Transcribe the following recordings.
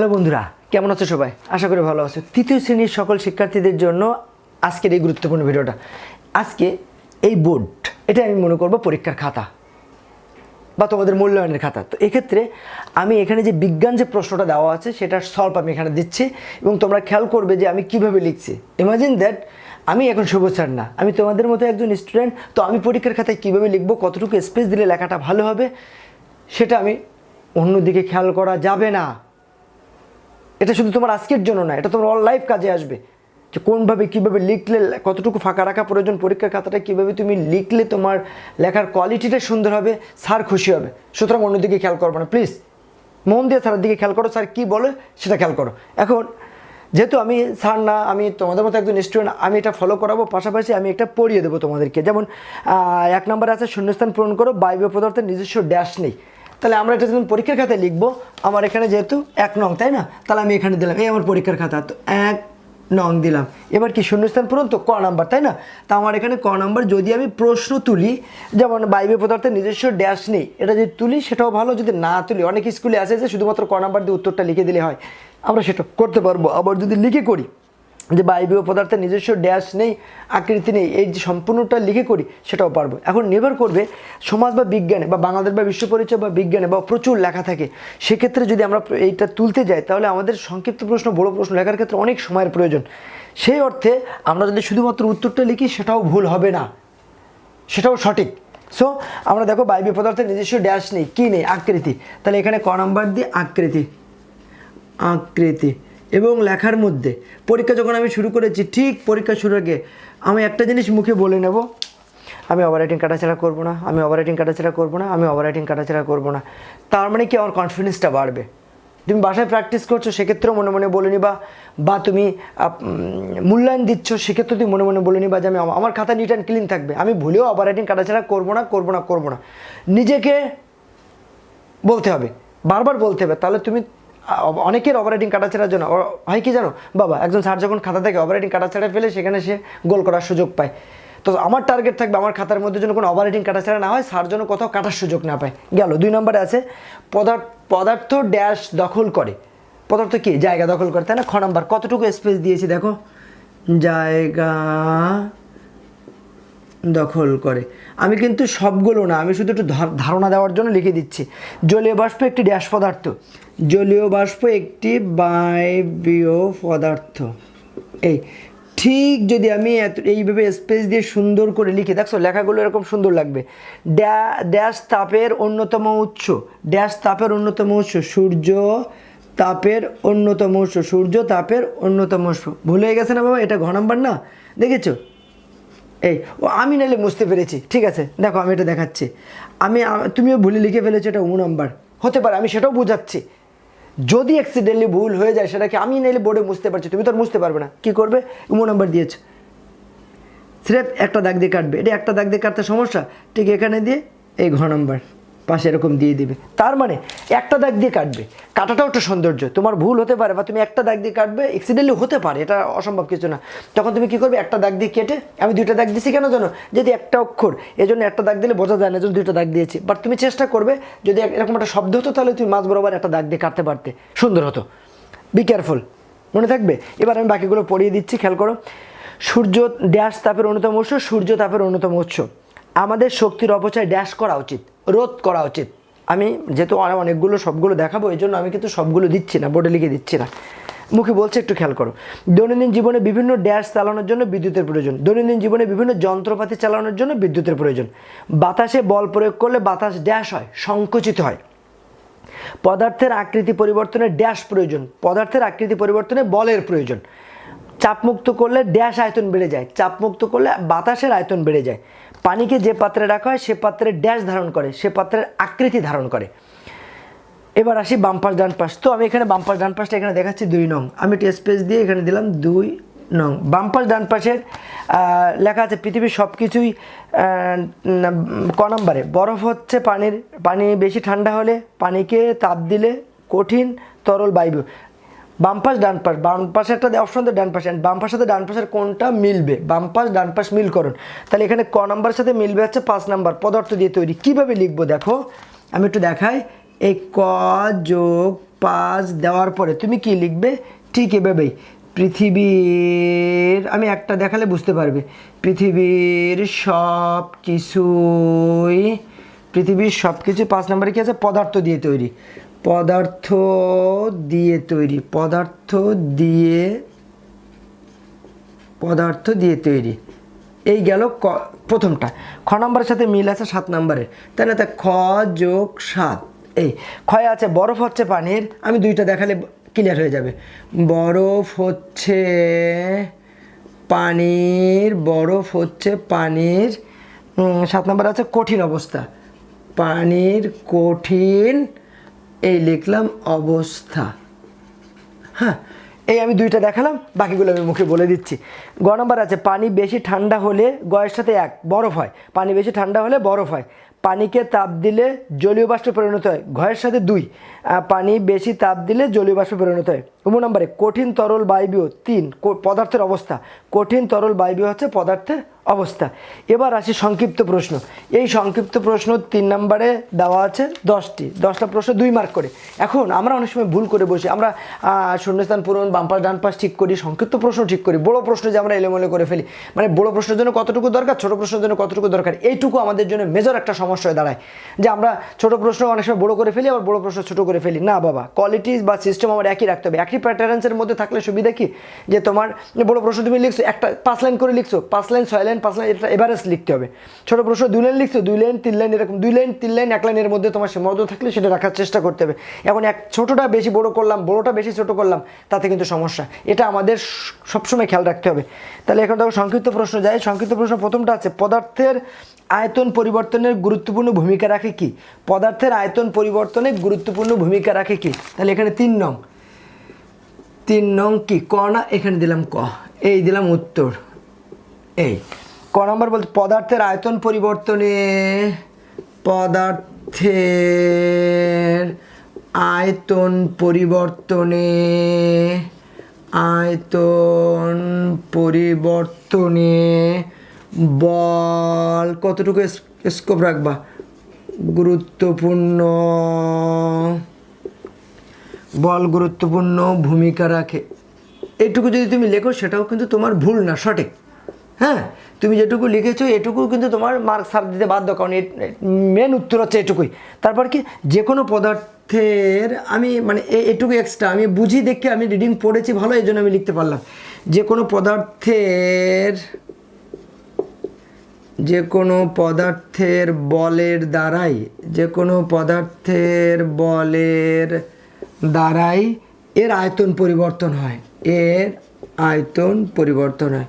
Hello বন্ধুরা, কেমন আছো সবাই? আশা করি ভালো আছো। তৃতীয় শ্রেণির সকল শিক্ষার্থীদের জন্য আজকের এই গুরুত্বপূর্ণ ভিডিওটা। আজকে এই বোর্ড, এটা আমি মনে করব পরীক্ষার খাতা বা তোমাদের মূল্যায়নের খাতা। তো এক্ষেত্রে আমি এখানে যে বিজ্ঞান যে প্রশ্নটা দেওয়া আছে, সেটার সলভ আমি এখানে দিচ্ছি এবং তোমরা খেয়াল করবে যে আমি কীভাবে লিখছি। ইমাজিন দ্যাট আমি এখন শুভ স্যার না, আমি তোমাদের মতো একজন স্টুডেন্ট তো আমি পরীক্ষার খাতায় কীভাবে লিখব, কতটুকু স্পেস দিলে লেখাটা ভালো হবে, সেটা আমি অন্যদিকে খেয়াল করা যাবে না। এটা শুধু তোমার আজকের জন্য না, এটা তোমার অল লাইফ কাজে আসবে। যে কোনভাবে কীভাবে লিখলে, কতটুকু ফাঁকা রাখা প্রয়োজন, পরীক্ষার খাতাটা কীভাবে তুমি লিখলে তোমার লেখার কোয়ালিটিটা সুন্দর হবে স্যার খুশি হবে। সুতরাং অন্যদিকে খেয়াল করবে না প্লিজ মন দিয়ে স্যারের দিকে খেয়াল করো স্যার কী বলে সেটা খেয়াল করো। এখন, যেহেতু আমি স্যার না, আমি তোমাদের মতো একজন স্টুডেন্ট আমি এটা ফলো করাবো, পাশাপাশি আমি একটা পড়িয়ে দেবো তোমাদেরকে। যেমন এক নম্বরে আছে, শূন্যস্থান পূরণ করো, বায়বীয় পদার্থের নিজস্ব ড্যাশ নেই। তাহলে আমরা এটা যখন পরীক্ষার খাতায় লিখব, আমার এখানে যেহেতু এক নং, তাই না? তাহলে আমি এখানে দিলাম, এই আমার পরীক্ষার খাতা, তো এক নং দিলাম। এবার কি শূন্যস্থান পূরণ? তো ক নাম্বার, তাই না? তা আমার এখানে ক নাম্বার, যদি আমি প্রশ্ন তুলি, যেমন বাইবে পদার্থের নিজস্ব ড্যাশ নেই, এটা যদি তুলি, সেটাও ভালো, যদি না তুলি, অনেক স্কুলে আছে যে শুধুমাত্র ক নাম্বার দিয়ে উত্তরটা লিখে দিলে হয়। আমরা সেটা করতে পারব, আবার যদি লিখে করি যে বায়বীয় পদার্থের নিজস্ব ড্যাশ নেই, আকৃতি নেই, এই যে সম্পূর্ণটা লিখে করি, সেটাও পারব। এখন নির্ভর করবে সমাজ বা বিজ্ঞানে, বা বাংলাদেশ বা বিশ্ব পরিচয় বা বিজ্ঞানে, বা প্রচুর লেখা থাকে। সেক্ষেত্রে যদি আমরা এইটা তুলতে যাই, তাহলে আমাদের সংক্ষিপ্ত প্রশ্ন, বড় প্রশ্ন লেখার ক্ষেত্রে অনেক সময়ের প্রয়োজন। সেই অর্থে আমরা যদি শুধুমাত্র উত্তরটা লিখি, সেটাও ভুল হবে না। সেটাও সঠিক। সো আমরা দেখো বায়বীয় পদার্থের নিজস্ব ড্যাশ নেই, কী নেই? আকৃতি। তাহলে এখানে ক নাম্বার দিয়ে আকৃতি। আকৃতি। এবং লেখার মধ্যে। পরীক্ষা যখন আমি শুরু করেছি, ঠিক পরীক্ষা শুরু আগে আমি একটা জিনিস মুখে বলে নেব। আমি ওভার রাইটিং কাটাছেড়া করব না, আমি ওভার রাইটিং কাটাছাড়া করব না, আমি ওভার রাইটিং কাটাছেড়া করব না। তার মানে কি আমার কনফিডেন্সটা বাড়বে? তুমি বাসায় প্র্যাকটিস করছ, সেক্ষেত্রেও মনে মনে বলে নিবা, বা তুমি মূল্যায়ন দিচ্ছ সেক্ষেত্রে তুমি মনে মনে বলে নিবা যে আমি আমার খাতা নিট অ্যান্ড ক্লিন থাকবে। আমি ভুলেও ওভার রাইটিং কাটাছেড়া করব না করব না করব না। নিজেকে বলতে হবে, বারবার বলতে হবে, তাহলে তুমি অনেকের অপারেটিং কাটাছেড়ার জন্য। হয় কি জানো? বাবা, একজন স্যার যখন খাতা থেকে অপারেটিং কাটাছেড়া ফেলে, সেখানে সে গোল করার সুযোগ পায়। তো আমার টার্গেট থাকবে আমার খাতার মধ্যে যেন কোনো অপারেটিং কাটাছেড়া না হয়, স্যার যেন কোথাও কাটার সুযোগ না পায়। গেল, দুই নম্বরে আছে পদার্থ পদার্থ ড্যাশ দখল করে। পদার্থ কি? জায়গা দখল করে, তাই না? খ নাম্বার, কতটুকু স্পেস দিয়েছি দেখো? জায়গা দখল করে। আমি কিন্তু সবগুলো না, আমি শুধু একটু ধারণা দেওয়ার জন্য লিখে দিচ্ছি। জলীয় বাষ্প একটি ড্যাশ পদার্থ। জলীয় বাষ্প একটি বায়বীয় পদার্থ। এই, ঠিক যদি আমি এত, এইভাবে স্পেস দিয়ে সুন্দর করে লিখি, দেখছ লেখাগুলো এরকম সুন্দর লাগবে। ড্যা- ড্যাশ তাপের অন্যতম উৎস। ড্যাশ তাপের অন্যতম উৎস। সূর্য তাপের অন্যতম উৎস। সূর্য তাপের অন্যতম উৎস। ভুলে গেছে না বাবা? এটা ঘ নাম্বার না? দেখেছ? এই, ও, আমি নাহলে বুঝতে পেরেছি, ঠিক আছে? দেখো, আমি এটা দেখাচ্ছি। আমি তুমিও ভুলে লিখে ফেলেছো এটা ও নাম্বার। হতে পারে, আমি সেটাও বোঝাচ্ছি। যদি অ্যাক্সিডেন্টলি ভুল হয়ে যায় সেটাকে আমি নাইলে বোর্ডে বুঝতে পারছি, তুমি তো আর বুঝতে পারবে না। কী করবে? উমো নাম্বার দিয়েছ। স্রেফ একটা দাগ দিয়ে কাটবে। এটা একটা দাগ দিয়ে কাটতে সমস্যা? ঠিক এখানে দিয়ে এই ঘ নাম্বার। পাশে এরকম দিয়ে দিবে। তার মানে একটা দাগ দিয়ে কাটবে। কাটাটাও একটা সৌন্দর্য। তোমার ভুল হতে পারে বা তুমি একটা দাগ দিয়ে কাটবে অ্যাক্সিডেন্টলি হতে পারে, এটা অসম্ভব কিছু না। তখন তুমি কি করবে? একটা দাগ দিয়ে কেটে, আমি দুইটা দাগ দিছি কেন জানো? যদি একটা অক্ষর এই জন্য একটা দাগ দিলে বোঝা যায় না যদি দুইটা দাগ দিয়েছি। বাট তুমি চেষ্টা করবে, যদি এরকম একটা শব্দ হতো, তাহলে তুমি মাঝ বরাবর একটা দাগ দিয়ে কাটতে পারতে। সুন্দর হতো। বি কেয়ারফুল মনে থাকবে? এবার আমি বাকিগুলো পড়িয়ে দিচ্ছি, খেয়াল করো। সূর্য ড্যাশ তাপের অন্যতম উৎস, সূর্য তাপের অন্যতম উৎস। আমাদের শক্তির অপচয় ড্যাশ করা উচিত। রোধ করা উচিত। আমি যেহেতু অনে- অনেকগুলো, সবগুলো দেখাবো, এই জন্য আমি কিন্তু সবগুলো দিচ্ছি না, বোর্ডে লিখে দিচ্ছি না। মুখে বলছে, একটু খেয়াল করো। দৈনন্দিন জীবনে বিভিন্ন ড্যাশ চালানোর জন্য বিদ্যুতের প্রয়োজন। দৈনন্দিন জীবনে বিভিন্ন যন্ত্রপাতি চালানোর জন্য বিদ্যুতের প্রয়োজন। বাতাসে বল প্রয়োগ করলে বাতাস ড্যাশ হয়, সংকুচিত হয়। পদার্থের আকৃতি পরিবর্তনে ড্যাশ প্রয়োজন। পদার্থের আকৃতি পরিবর্তনে বলের প্রয়োজন। চাপমুক্ত করলে ড্যাশ আয়তন বেড়ে যায়, চাপমুক্ত করলে বাতাসের আয়তন বেড়ে যায়। পানিকে যে পাত্রে রাখা হয়, সে পাত্রে ড্যাশ ধারণ করে, সে পাত্রের আকৃতি ধারণ করে। এবার আসি বাম পাশ ডান পাশ। তো আমি এখানে বাম পাশ ডান পাশটা এখানে দেখাচ্ছি দুই নং। আমি একটু স্পেস দিয়ে এখানে দিলাম দুই নং। বাম পাশ ডান পাশের লেখা আছে পৃথিবীর সব কিছুই ক নম্বরে? বরফ হচ্ছে পানির, পানি বেশি ঠান্ডা হলে পানিকে তাপ দিলে কঠিন, তরল বায়ু। বাম পাশ, ডান পাশ। বাম পাশে একটা অপশন তো ডান পাশে। বাম সাথে ডান পাশের কোনটা মিলবে। বাম পাশ, ডান পাশ মিল করুন। তাহলে এখানে ক নাম্বারের সাথে মিলবে হচ্ছে পাঁচ নাম্বার পদার্থ দিয়ে তৈরি। কীভাবে লিখব দেখো? আমি একটু দেখাই। এই ক যোগ পাঁচ দেওয়ার পরে তুমি কি লিখবে? ঠিক এভাবেই। পৃথিবীর আমি একটা দেখালে বুঝতে পারবে। পৃথিবীর সব কিছুই পৃথিবীর সব কিছু পাঁচ নম্বরে কি আছে? পদার্থ দিয়ে তৈরি। পদার্থ দিয়ে তৈরি, পদার্থ দিয়ে পদার্থ দিয়ে তৈরি। এই গেল ক, প্রথমটা। খ নম্বরের সাথে মিল আছে সাত নম্বরের। না তা খ যোগ সাত। এই ক্ষয় আছে, বরফ হচ্ছে পানির। আমি দুইটা দেখালে ক্লিয়ার হয়ে যাবে। বরফ হচ্ছে পানির, বরফ হচ্ছে পানির সাত নম্বর আছে কঠিন অবস্থা। পানির কঠিন এই লিখলাম অবস্থা। হ্যাঁ এই আমি দুইটা দেখালাম, বাকিগুলো আমি মুখে বলে দিচ্ছি। গ নম্বর আছে, পানি বেশি ঠান্ডা হলে গয়ের সাথে এক, বরফ হয়। পানি বেশি ঠান্ডা হলে বরফ হয়। পানিকে তাপ দিলে জলীয় বাষ্পে পরিণত হয় ঘয়ের সাথে দুই। পানি বেশি তাপ দিলে জলীয় বাষ্পে পরিণত হয়। উম নম্বরে, কঠিন, তরল, বায়বীয় তিন পদার্থের অবস্থা। কঠিন, তরল, বায়বীয় হচ্ছে পদার্থের অবস্থা। এবার আসি সংক্ষিপ্ত প্রশ্ন। এই সংক্ষিপ্ত প্রশ্ন তিন নম্বরে দেওয়া আছে দশটি। দশটা প্রশ্ন দুই মার্ক করে। এখন আমরা অনেক সময় ভুল করে বসি। আমরা শূন্যস্থান পূরণ, বাম পাশ, ডান পাশ ঠিক করি, সংক্ষিপ্ত প্রশ্ন ঠিক করি। বড় প্রশ্ন যে আমরা এলোমেলো করে ফেলি। মানে বড় প্রশ্নের জন্য কতটুকু দরকার, ছোট প্রশ্নের জন্য কতটুকু দরকার, এইটুকু আমাদের জন্য মেজর একটা সমস্যা হয়ে দাঁড়ায়। যে আমরা ছোট প্রশ্ন অনেক সময় বড় করে ফেলি, আবার বড় প্রশ্ন ছোট করে ফেলি। না বাবা কোয়ালিটি বা সিস্টেম আমার একই রাখতে হবে। একই প্যাটার্নসের মধ্যে থাকলে সুবিধা কি? যে তোমার, বড় প্রশ্ন তুমি লিখছো, একটা পাঁচ লাইন করে লিখছো, পাঁচ লাইন ছয় লাইন পাঁচ লাইন এটা এভারেজ লিখতে হবে। ছোটো প্রশ্ন, দুই লাইন লিখছো, দুই লাইন তিন লাইন এরকম দুই লাইন তিন লাইন এক লাইনের মধ্যে তোমার সীমাবদ্ধ থাকলে সেটা রাখার চেষ্টা করতে হবে। এখন এক ছোটোটা বেশি বড় করলাম, বড়োটা বেশি ছোট করলাম, তাতে কিন্তু সমস্যা। এটা আমাদের সবসময় খেয়াল রাখতে হবে। তাহলে এখন দেখো সংক্ষিপ্ত প্রশ্ন যায়। সংক্ষিপ্ত প্রশ্ন প্রথমটা আছে, পদার্থের আয়তন পরিবর্তনের গুরুত্বপূর্ণ ভূমিকা রাখে কি? পদার্থের আয়তন পরিবর্তনে গুরুত্বপূর্ণ ভূমিকা রাখে কি? তাহলে এখানে তিন নং। তিন নং কি? ক না? এখানে দিলাম ক। এই দিলাম উত্তর। এই। ক নম্বর বলতে পদার্থের আয়তন পরিবর্তনে পদার্থের আয়তন পরিবর্তনে আয়তন পরিবর্তনে বল কতটুকু স্কোপ রাখবা? গুরুত্বপূর্ণ বল গুরুত্বপূর্ণ ভূমিকা রাখে। এটুকু যদি তুমি লেখো, সেটাও কিন্তু তোমার ভুল না, সঠিক। হ্যাঁ? তুমি যেটুকু লিখেছো এটুকু কিন্তু তোমার মার্ক সার দিতে বাধ্য, কারণ মেন উত্তর হচ্ছে এটুকুই। তারপর কি? যে কোনো পদার্থের আমি মানে এটুকু এক্সট্রা আমি বুঝি দেখে আমি রিডিং পড়েছি ভালো, এই জন্য আমি লিখতে পারলাম। যে কোনো পদার্থের যে কোনো পদার্থের বলের দ্বারাই যে কোনো পদার্থের বলের দ্বারাই এর আয়তন পরিবর্তন হয়। এর আয়তন পরিবর্তন হয়।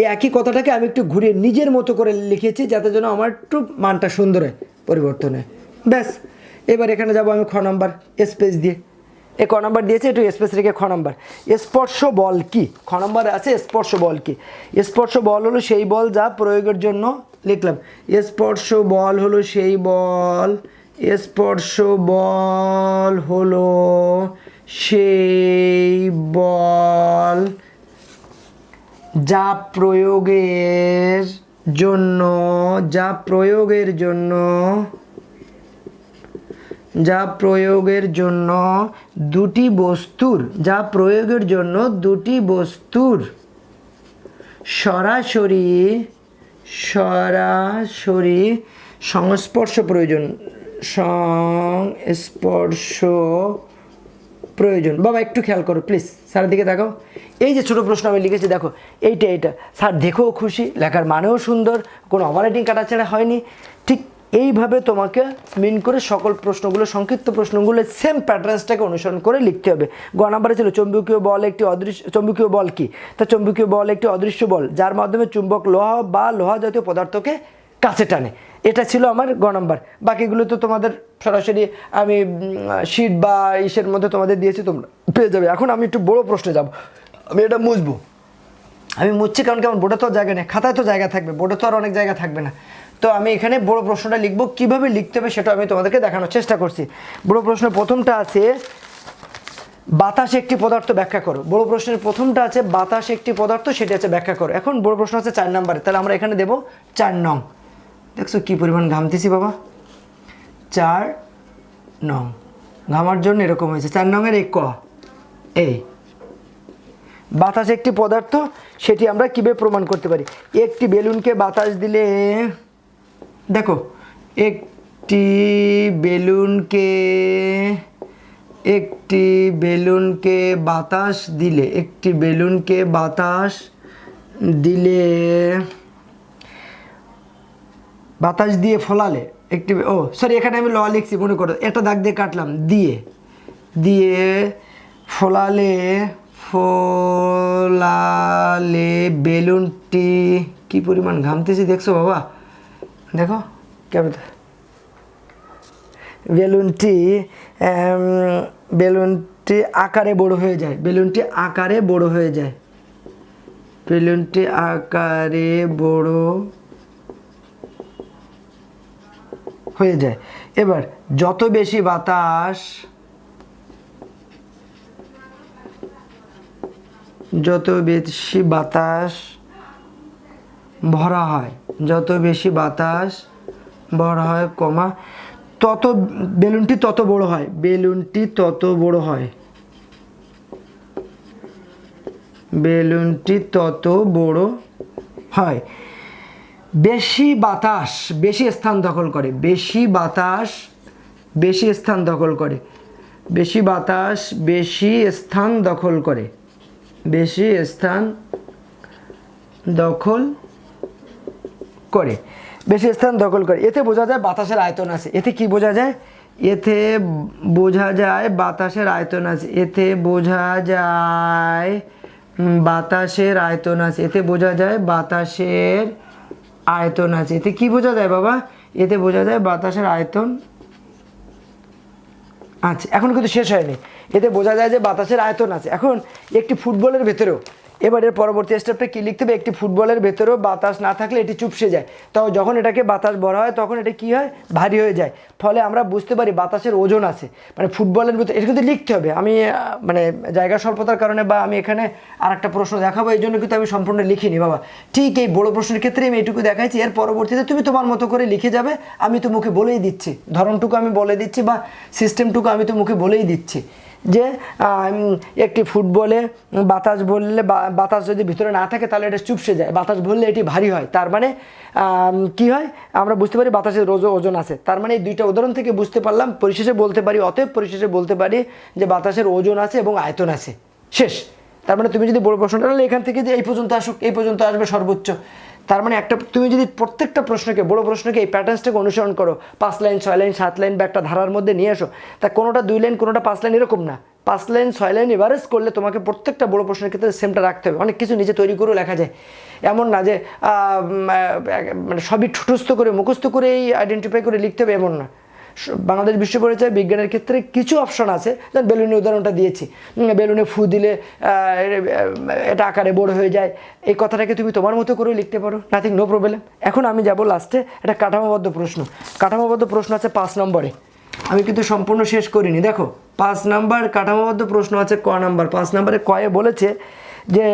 এই একই কথাটাকে আমি একটু ঘুরে নিজের মতো করে লিখেছি যাতে যেন আমার একটু মানটা সুন্দর হয়, পরিবর্তন হয়। ব্যাস, এবার এখানে যাব আমি খ নাম্বার স্পেস দিয়ে। এ ক নাম্বার দিয়েছে, একটু স্পেস রেখে খ নাম্বার। স্পর্শ বল কি? খ নাম্বারে আছে স্পর্শ বল কি? স্পর্শ বল হলো সেই বল যা প্রয়োগের জন্য লিখলাম। স্পর্শ বল হলো সেই বল স্পর্শ বল হলো সেই বল যা প্রয়োগের জন্য, যা প্রয়োগের জন্য, যা প্রয়োগের জন্য দুটি বস্তুর, যা প্রয়োগের জন্য দুটি বস্তুর। সরাসরি সরাসরি সংস্পর্শ প্রয়োজন সংস্পর্শ প্রয়োজন। বাবা, একটু খেয়াল করো প্লিজ স্যারের দিকে দেখো এই যে ছোটো প্রশ্ন আমি লিখেছি, দেখো, এইটা এইটা। স্যার, দেখেও খুশি, লেখার মানেও সুন্দর, কোনো অপারেটিং কাটাছেড়া হয়নি। ঠিক এইভাবে তোমাকে মিন করে সকল প্রশ্নগুলো, সংক্ষিপ্ত প্রশ্নগুলো সেম প্যাটার্নসটাকে অনুসরণ করে লিখতে হবে। গ নাম্বারে ছিল, চৌম্বকীয় বল একটি অদৃশ্য চৌম্বকীয় বল কি? তা চৌম্বকীয় বল একটি অদৃশ্য বল, যার মাধ্যমে চুম্বক লোহা বা লোহা জাতীয় পদার্থকে কাছে টানে। এটা ছিল আমার গ নাম্বার। বাকিগুলো তো তোমাদের সরাসরি আমি শিট বা ইসের মধ্যে তোমাদের দিয়েছি, তোমরা পেয়ে যাবে। এখন আমি একটু বড় প্রশ্নে যাব। আমি এটা মুছবো। আমি মুছছি কারণ কেমন? বোর্ডে তো জায়গা নেই। খাতায় তো জায়গা থাকবে। বোর্ডে তো আর অনেক জায়গা থাকবে না। তো আমি এখানে বড় প্রশ্নটা লিখব। কীভাবে লিখতে হবে সেটা আমি তোমাদেরকে দেখানোর চেষ্টা করছি। বড় প্রশ্ন প্রথমটা আছে, বাতাস একটি পদার্থ ব্যাখ্যা করো। বড় প্রশ্নের প্রথমটা আছে, বাতাস একটি পদার্থ, সেটি আছে ব্যাখ্যা করো। এখন বড় প্রশ্ন আছে চার নাম্বারে। তাহলে আমরা এখানে দেবো চার নং। দেখছ কি পরিমাণ ঘামতেছি বাবা? চার নং। ঘামার জন্য এরকম হয়েছে। চার নঙের এক ক। এই। বাতাস একটি পদার্থ, সেটি আমরা কীভাবে প্রমাণ করতে পারি? একটি বেলুনকে বাতাস দিলে, দেখো, একটি বেলুনকে একটি বেলুনকে বাতাস দিলে, একটি বেলুনকে বাতাস দিলে বাতাস দিয়ে ফলালে, একটি, ও সরি এখানে আমি ল লিখছি, মনে করো, একটা দাগ দিয়ে কাটলাম, দিয়ে দিয়ে ফলালে ফলালে বেলুনটি, কি পরিমাণ ঘামতেছি দেখছ বাবা? দেখো, কেমন বেলুনটি বেলুনটি আকারে বড় হয়ে যায়, বেলুনটি আকারে বড় হয়ে যায়, বেলুনটি আকারে বড় হয়ে যায়। এবার, যত বেশি বাতাস, যত বেশি বাতাস ভরা হয়, যত বেশি বাতাস ভরা হয়, কমা, তত বেলুনটি তত বড় হয়, বেলুনটি তত বড় হয়। বেলুনটি তত বড় হয়। বেশি বাতাস, বেশি স্থান দখল করে। বেশি বাতাস, বেশি স্থান দখল করে। বেশি বাতাস, বেশি স্থান দখল করে। বেশি স্থান দখল করে। বেশি স্থান দখল করে। এতে বোঝা যায় বাতাসের আয়তন আছে। এতে কি বোঝা যায়? এতে বোঝা যায় বাতাসের আয়তন আছে। এতে বোঝা যায় বাতাসের আয়তন আছে। এতে বোঝা যায় বাতাসের আয়তন আছে। এতে কি বোঝা যায় বাবা? এতে বোঝা যায় বাতাসের আয়তন আচ্ছা এখন কিন্তু শেষ হয়নি। এতে বোঝা যায় যে বাতাসের আয়তন আছে। এখন একটি ফুটবলের ভেতরেও এবারের পরবর্তী স্টেপটা কি? লিখতে হবে একটি ফুটবলের ভেতরেও বাতাস না থাকলে এটি চুপসে যায়। তো যখন এটাকে বাতাস ভরা হয়, তখন এটা কি হয়? ভারী হয়ে যায়। ফলে আমরা বুঝতে পারি বাতাসের ওজন আছে। মানে ফুটবলের ভেতরে এটা কিন্তু লিখতে হবে। আমি মানে জায়গা স্বল্পতার কারণে বা আমি এখানে আর একটা প্রশ্ন দেখাবো, এই জন্য কিন্তু আমি সম্পূর্ণ লিখিনি বাবা। ঠিক এই বড় প্রশ্নের ক্ষেত্রে আমি এইটুকু দেখাইছি। এর পরবর্তীতে তুমি তোমার মতো করে লিখে যাবে। আমি তো মুখে বলেই দিচ্ছি। ধরনটুকু আমি বলে দিচ্ছি বা সিস্টেমটুকু আমি তো মুখে বলেই দিচ্ছি। যে একটি ফুটবলে বাতাস বললে বাতাস যদি ভিতরে না থাকে, তাহলে এটা চুপসে যায়। বাতাস বললে এটি ভারী হয়। তার মানে কি হয়? আমরা বুঝতে পারি বাতাসের রোজ ওজন আছে। তার মানে এই দুইটা উদাহরণ থেকে বুঝতে পারলাম, পরিশেষে বলতে পারি অতএব পরিশেষে বলতে পারি যে বাতাসের ওজন আছে এবং আয়তন আছে। শেষ। তার মানে তুমি যদি বড় প্রশ্নটা এখান থেকে যে এই পর্যন্ত আসুক, এই পর্যন্ত আসবে সর্বোচ্চ। তার মানে একটা, তুমি যদি প্রত্যেকটা প্রশ্নকে, বড় প্রশ্নকে এই প্যাটার্নসটাকে অনুসরণ করো, পাঁচ লাইন ছয় লাইন সাত লাইন বা একটা ধারার মধ্যে নিয়ে আসো তা কোনোটা দুই লাইন কোনোটা পাঁচ লাইন এরকম না। পাঁচ লাইন ছয় লাইন এভারেজ করলে তোমাকে প্রত্যেকটা বড় প্রশ্নের ক্ষেত্রে সেমটা রাখতে হবে। অনেক কিছু নিজে তৈরি করেও লেখা যায়। এমন না যে মানে সবই ঠুটস্থ করে, মুখস্থ করেই আইডেন্টিফাই করে লিখতে হবে, এমন না। বাংলাদেশ বিশ্ব পরিচয় বিজ্ঞানের ক্ষেত্রে কিছু অপশন আছে। যেমন বেলুনের উদাহরণটা দিয়েছি। বেলুনে ফু দিলে এটা আকারে বড় হয়ে যায়। এই কথাটাকে তুমি তোমার মতো করে লিখতে পারো। নাথিং নো প্রবলেম এখন আমি যাব লাস্টে এটা কাঠামোবদ্ধ প্রশ্ন। কাঠামোবদ্ধ প্রশ্ন আছে পাঁচ নম্বরে। আমি কিন্তু সম্পূর্ণ শেষ করিনি। দেখো, পাঁচ নাম্বার কাঠামোবদ্ধ প্রশ্ন আছে ক নাম্বার। পাঁচ নাম্বারে কয়ে বলেছে যে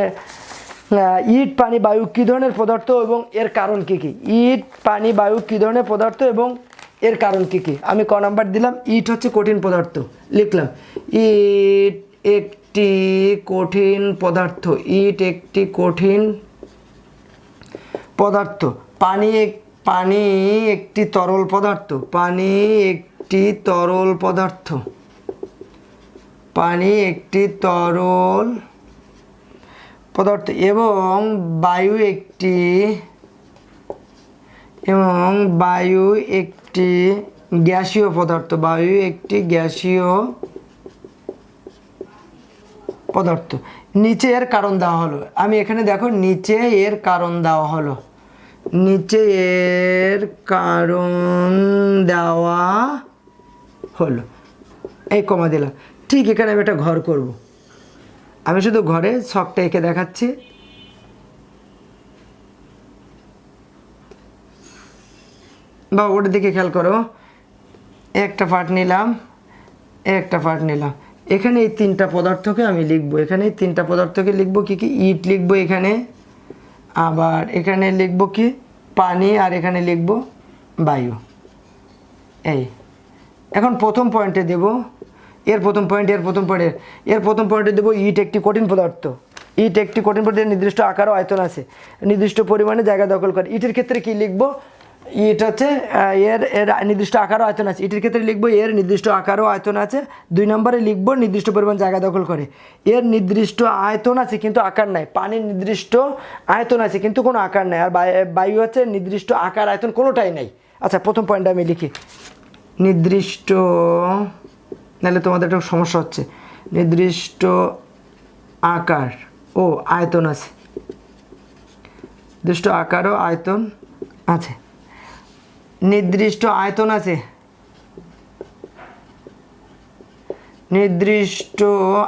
ইট, পানি, বায়ু কী ধরনের পদার্থ এবং এর কারণ কী কী? ইট, পানি, বায়ু কী ধরনের পদার্থ এবং এর কারণ কী কী? আমি ক নাম্বার দিলাম, ইট হচ্ছে কঠিন পদার্থ। লিখলাম, ইট একটি কঠিন পদার্থ, ইট একটি কঠিন পদার্থ। পানি এক, পানি একটি তরল পদার্থ। পানি একটি তরল পদার্থ। পানি একটি তরল পদার্থ এবং বায়ু একটি এবং বায়ু একটি গ্যাসীয় পদার্থ। বায়ু একটি গ্যাসীয় পদার্থ। নিচে এর কারণ দেওয়া হলো। আমি এখানে দেখো, নিচে এর কারণ দেওয়া হলো। নিচে এর কারণ দেওয়া হলো। এই কমা দিলাম। ঠিক এখানে আমি একটা ঘর করব। আমি শুধু ঘরে ছকটা এঁকে দেখাচ্ছি। বা ওটার দিকে খেয়াল করো, একটা পার্ট নিলাম, একটা পার্ট নিলাম। এখানে এই তিনটা পদার্থকে আমি লিখব। এখানে এই তিনটা পদার্থকে লিখব কি কি? ইট লিখব এখানে, আবার এখানে লিখব কি? পানি, আর এখানে লিখব বায়ু। এই। এখন প্রথম পয়েন্টে দেব। এর প্রথম পয়েন্ট, এর প্রথম পয়েন্ট এর প্রথম পয়েন্টে দেবো ইট একটি কঠিন পদার্থ। ইট একটি কঠিন পদার্থের নির্দিষ্ট আকার ও আয়তন আছে। নির্দিষ্ট পরিমাণে জায়গা দখল করে। ইটের ক্ষেত্রে কি লিখব? ইট হচ্ছে এর এর নির্দিষ্ট আকারও আয়তন আছে। ইটের ক্ষেত্রে লিখব এর নির্দিষ্ট আকারও আয়তন আছে। দুই নম্বরে লিখব নির্দিষ্ট পরিমাণ জায়গা দখল করে। এর নির্দিষ্ট আয়তন আছে, কিন্তু আকার নাই। পানির নির্দিষ্ট আয়তন আছে, কিন্তু কোনো আকার নাই। আর বায়ু- হচ্ছে নির্দিষ্ট আকার আয়তন কোনোটাই নাই। আচ্ছা প্রথম পয়েন্টটা আমি লিখি। নির্দিষ্ট, নাহলে তোমাদের একটা সমস্যা হচ্ছে। নির্দিষ্ট আকার ও আয়তন আছে। নির্দিষ্ট আকারও আয়তন আছে। নির্দিষ্ট আয়তন আছে। নির্দিষ্ট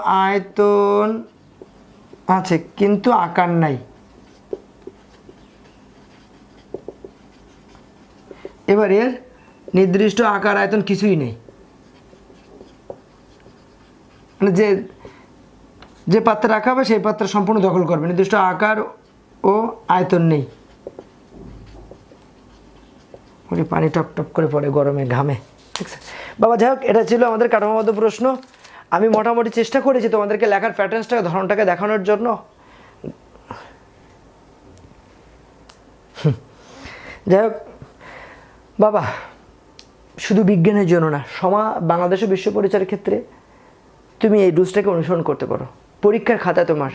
আয়তন আছে, কিন্তু আকার নাই। এবার এর নির্দিষ্ট আকার আয়তন কিছুই নেই। মানে যে যে পাত্রে রাখা হবে, সেই পাত্র সম্পূর্ণ দখল করবে। নির্দিষ্ট আকার ও আয়তন নেই। ওরে পানি টপ টপ করে পড়ে গরমে, ঘামে। ঠিক আছে? বাবা, যাই হোক, এটা ছিল আমাদের কাঠামোবদ্ধ প্রশ্ন। আমি মোটামুটি চেষ্টা করেছি তোমাদেরকে লেখার প্যাটার্নসটাকে ধরনটাকে দেখানোর জন্য। যাই হোক, বাবা, শুধু বিজ্ঞানের জন্য না, সমা বাংলাদেশের বিশ্ব পরিচয়ের ক্ষেত্রে তুমি এই রুলসটাকে অনুসরণ করতে পারো। পরীক্ষার খাতা তোমার।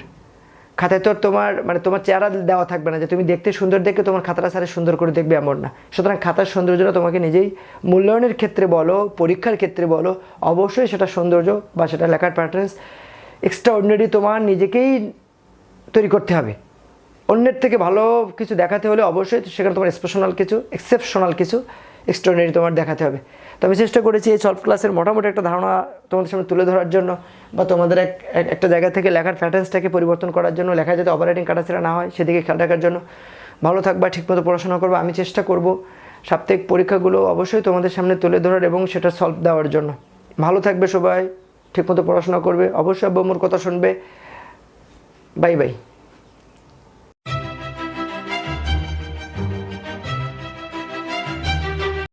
খাতায় তো আর তোমার মানে তোমার চেহারা দেওয়া থাকবে না যে তুমি দেখতে সুন্দর দেখে তোমার খাতাটা স্যারে সুন্দর করে দেখবে এমন না। সুতরাং খাতার সৌন্দর্যটা তোমাকে নিজেই মূল্যায়নের ক্ষেত্রে বলো, পরীক্ষার ক্ষেত্রে বলো, অবশ্যই সেটা সৌন্দর্য বা সেটা লেখার প্যাটার্নস এক্সট্রা অর্ডিনারি তোমার নিজেকেই তৈরি করতে হবে। অন্যের থেকে ভালো কিছু দেখাতে হলে অবশ্যই সেখানে তোমার এক্সেপশনাল কিছু এক্সেপশনাল কিছু। এক্সট্রাঅর্ডিনারি তোমার দেখাতে হবে। তো আমি চেষ্টা করেছি এই সলভ ক্লাসের মোটামুটি একটা ধারণা তোমাদের সামনে তুলে ধরার জন্য বা তোমাদের এক, এক- একটা জায়গা থেকে লেখার প্যাটার্নসটাকে পরিবর্তন করার জন্য, লেখা যাতে অপারেটিং কাটাছেড়া না হয়, সেদিকে খেয়াল রাখার জন্য। ভালো থাকবা, ঠিকমতো পড়াশোনা করবা, আমি চেষ্টা করব সাপ্তাহিক পরীক্ষাগুলো অবশ্যই তোমাদের সামনে তুলে ধরার এবং সেটা সলভ দেওয়ার জন্য। ভালো থাকবে সবাই, ঠিকমতো পড়াশোনা করবে, অবশ্যই আব্বু কথা শুনবে। Bye bye.